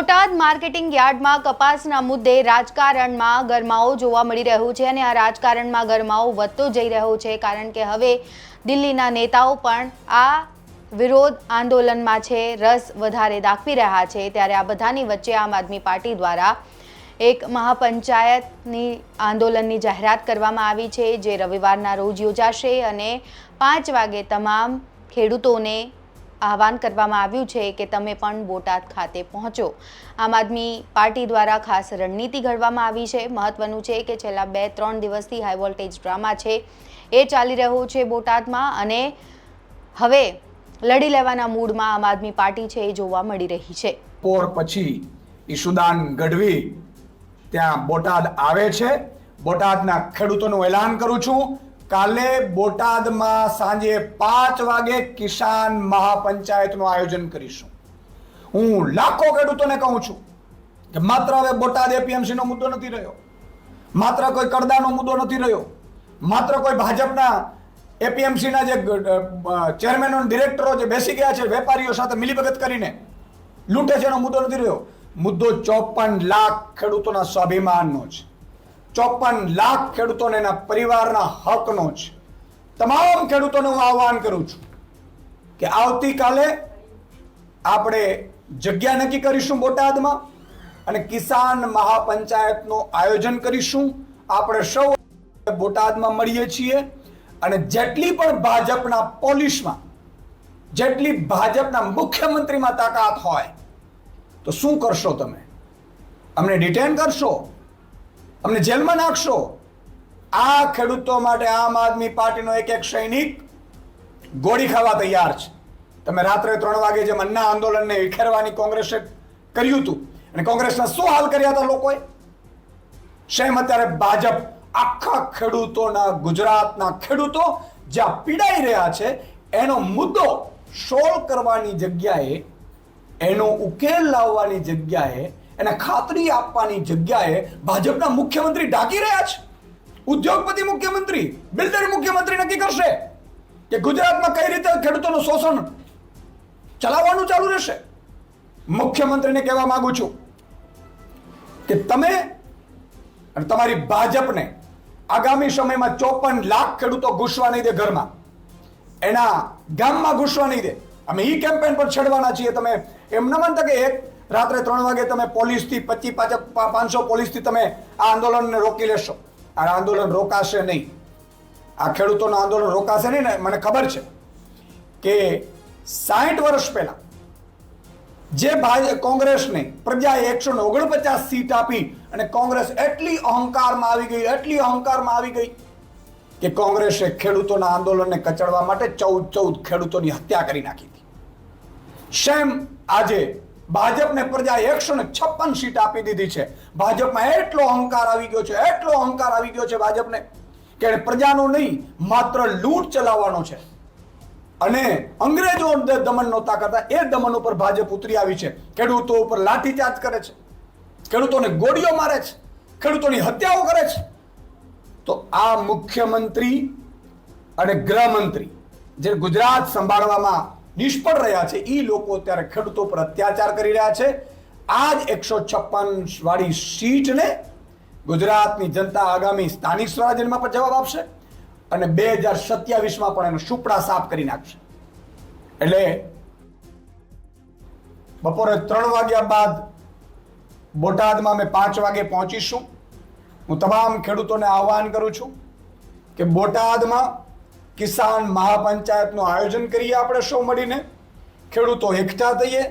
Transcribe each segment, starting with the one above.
Botad marketing યાર્ડમાં કપાસના મુદ્દે રાજકારણમાં ગરમાવો જોવા મળી રહ્યું છે અને આ રાજકારણમાં ગરમાવો વધતો જઈ રહ્યો છે કારણ કે હવે દિલ્હીના નેતાઓ પણ આ વિરોધ આંદોલનમાં છે, રસ વધારે દાખવી રહ્યા છે. ત્યારે આ બધાની વચ્ચે આમ આદમી પાર્ટી દ્વારા એક મહાપંચાયતની આંદોલનની જાહેરાત કરવામાં આવી છે, જે રવિવારના રોજ યોજાશે અને પાંચ વાગે તમામ ખેડૂતોને આહવાન કરવામાં આવ્યું છે કે તમે પણ બોટાદ ખાતે પહોંચો. આમ આદમી પાર્ટી દ્વારા ખાસ રણનીતિ ઘડવામાં આવી છે. મહત્વનું છે કે છેલ્લા બે ત્રણ દિવસથી હાઈ વોલ્ટેજ ડ્રામા છે. એ ચાલી રહ્યો છે બોટાદમાં અને હવે લડી લેવાના મૂડમાં આમ આદમી પાર્ટી છે એ જોવા મળી રહી છે. પોર પછી ઈશુદાન ગઢવી ત્યાં બોટાદ આવે છે. બોટાદના ખેડૂતોનું એલાન કરું છું. કાલે બોટાદમાં સાંજે પાંચ વાગે કિસાન મહાપંચાયતનું આયોજન કરીશું. હું લાખો ખેડૂતોને કહું છું કે માત્ર હવે બોટાદ એપીએમસીનો મુદ્દો નથી રહ્યો. માત્ર કોઈ કરદાનો મુદ્દો નથી રહ્યો. માત્ર કોઈ ભાજપના એપીએમસીના જે ચેરમેનો ડિરેક્ટરો જે બેસી ગયા છે, વેપારીઓ સાથે મિલીભગત કરીને લૂંટે છે એનો મુદ્દો નથી રહ્યો. મુદ્દો ચોપન લાખ ખેડૂતોના સ્વાભિમાનનો છે. ચોપન લાખ ખેડૂતોને એના પરિવારના હકનો છે તમામ ખેડૂતોને હું આહવાન કરું છું કે આવતીકાલે આપણે જગ્યા નક્કી કરીશું બોટાદમાં અને કિસાન મહાપંચાયતનું આયોજન કરીશું. આપણે સૌ બોટાદમાં મળીએ છીએ અને જેટલી પણ ભાજપના પોલીસમાં, જેટલી ભાજપના મુખ્યમંત્રીમાં તાકાત હોય, તો શું કરશો તમે? અમને ડિટેન કરશો? અમને જેલમાં નાખશો. આ ખેડૂતો માટે આમ આદમી પાર્ટીનો એક એક સૈનિક ગોળી ખાવા તૈયાર છે. તમે રાત્રે ત્રણ વાગે જેમ અન્ના આંદોલનને વિખેરવાની કોંગ્રેસે કર્યું હતું, અને કોંગ્રેસના શું હાલ કર્યા હતા લોકોએ? સેમ અત્યારે ભાજપ આખા ખેડૂતોના, ગુજરાતના ખેડૂતો જ્યાં પીડાઈ રહ્યા છે, એનો મુદ્દો સોલ્વ કરવાની જગ્યાએ, એનો ઉકેલ લાવવાની જગ્યાએ એને ખાતરી આપવાની જગ્યાએ ભાજપના મુખ્યમંત્રી ઢાંકી રહ્યા છે. ઉદ્યોગપતિ મુખ્યમંત્રી, બિલ્ડર મુખ્યમંત્રી નક્કી કરશે કે ગુજરાતમાં કઈ રીતે ખેડૂતોનું શોષણ ચલાવવાનું ચાલુ રહેશે. મુખ્યમંત્રીને કહેવા માંગુ છું કે તમે અને તમારી ભાજપને આગામી સમયમાં ચોપન લાખ ખેડૂતો ઘૂસવા નહીં દે ઘરમાં. એના ગામમાં ઘૂસવા નહીં દે. અમે ઈ કેમ્પેન પર છેડવાના છીએ. તમે એમ ન માનતા કે એક રાત્રે ત્રણ વાગે તમે પોલીસથી પચીસ પાંચસો પોલીસથી તમે આ આંદોલનને રોકી લેશો. આ આંદોલન રોકાશે નહીં. આ ખેડૂતોનું આંદોલન રોકાશે નહીં ને મને ખબર છે કે સાઠ વર્ષ પહેલા જે કોંગ્રેસને પ્રજાએ એકસો ને ઓગણપચાસ સીટ આપી અને કોંગ્રેસ એટલી અહંકારમાં આવી ગઈ, એટલી અહંકારમાં આવી ગઈ કે કોંગ્રેસે ખેડૂતોના આંદોલનને કચડવા માટે ચૌદ ચૌદ ખેડૂતોની હત્યા કરી નાખી હતી. શેમ આજે ભાજપને પ્રજાએ એકસો ને છપ્પન સીટ આપી દીધી છે. ભાજપમાં એટલો અહંકાર આવી ગયો છે, એટલો અહંકાર આવી ગયો છે ભાજપને કે પ્રજાનો નહીં, માત્ર લૂંટ ચલાવવાનો છે. અને અંગ્રેજો દમન નહોતા કરતા, એ દમન ઉપર ભાજપ ઉતરી આવી છે. ખેડૂતો ઉપર લાઠીચાર્જ કરે છે. ખેડૂતોને ગોળીઓ મારે છે. ખેડૂતોની હત્યાઓ કરે છે. તો આ મુખ્યમંત્રી અને ગૃહમંત્રી જે ગુજરાત સંભાળવામાં નિષ્ફળ રહ્યા છે. એ લોકો અત્યારે ખેડૂતો પર અત્યાચાર કરી રહ્યા છે. આ જ એકસો છપ્પન વાળી સીટને ગુજરાતની જનતા આગામી સ્થાનિક સ્વરાજ્યમાં પણ જવાબ આપશે અને બે હજાર સત્યાવીસમાં પણ એનો સુપડા સાફ કરી નાખશે. એટલે બપોરે ત્રણ વાગ્યા બાદ બોટાદમાં અમે પાંચ વાગે પહોંચીશું. હું તમામ ખેડૂતોને આહવાન કરું છું કે બોટાદમાં કિસાન મહાપંચાયતનું આયોજન કરીએ આપણે સૌ મળીને. ખેડૂતો એકઠા થઈએ.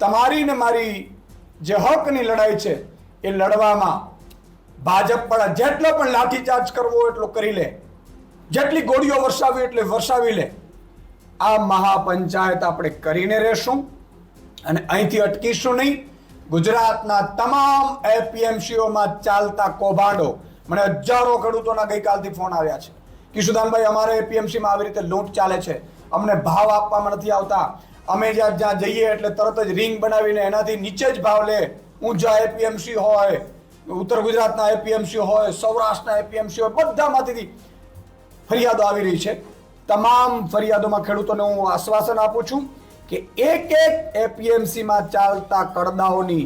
તમારી ને મારી જે હકની લડાઈ છે, એ લડવામાં ભાજપ પણ જેટલો પણ લાઠીચાર્જ કરવો એટલો કરી લે. જેટલી ગોળીઓ વરસાવી એટલે વરસાવી લે. આ મહાપંચાયત આપણે કરીને રહેશું અને અહીંથી અટકીશું નહીં. ગુજરાતના તમામ એપીએમસીઓમાં ચાલતા કૌભાંડો. મને હજારો ખેડૂતોના ગઈકાલથી ફોન આવ્યા છે. કિશુદાનભાઈ અમારે એપીએમસીમાં આવી રીતે લૂંટ ચાલે છે. અમને ભાવ આપવામાં નથી આવતા. અમે જ્યાં જ્યાં જઈએ એટલે તરત જ રિંગ બનાવીને એનાથી નીચે જ ભાવ લે. ઊંચા એપીએમસી હોય, ઉત્તર ગુજરાતના એપીએમસી હોય, સૌરાષ્ટ્રના એપીએમસી હોય, બધામાંથી ફરિયાદો આવી રહી છે. તમામ ફરિયાદોમાં ખેડૂતોને હું આશ્વાસન આપું છું કે એક એક એપીએમસીમાં ચાલતા કડદાઓની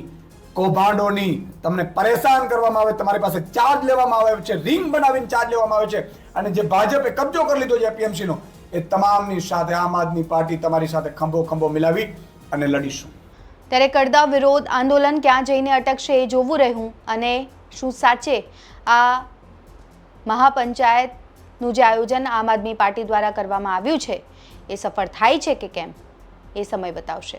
કૌભાંડોની તમને પરેશાન કરવામાં આવે, તમારી પાસે ચાર્જ લેવામાં આવે છે રિંગ બનાવીને ચાર્જ લેવામાં આવે છે. અને જે ભાજપે કબજો કરી લીધો છે એપીએમસીનો, એ તમામની સાથે, આમ આદમી પાર્ટી તમારી સાથે ખંભો ખંભો મિલાવી અને લડીશું. ત્યારે કડદા વિરોધ આંદોલન ક્યાં જઈને અટકશે એ જોવું રહ્યું અને શું સાચે આ મહાપંચાયતનું જે આયોજન આમ આદમી પાર્ટી દ્વારા કરવામાં આવ્યું છે, એ સફળ થાય છે કે કેમ, એ સમય બતાવશે.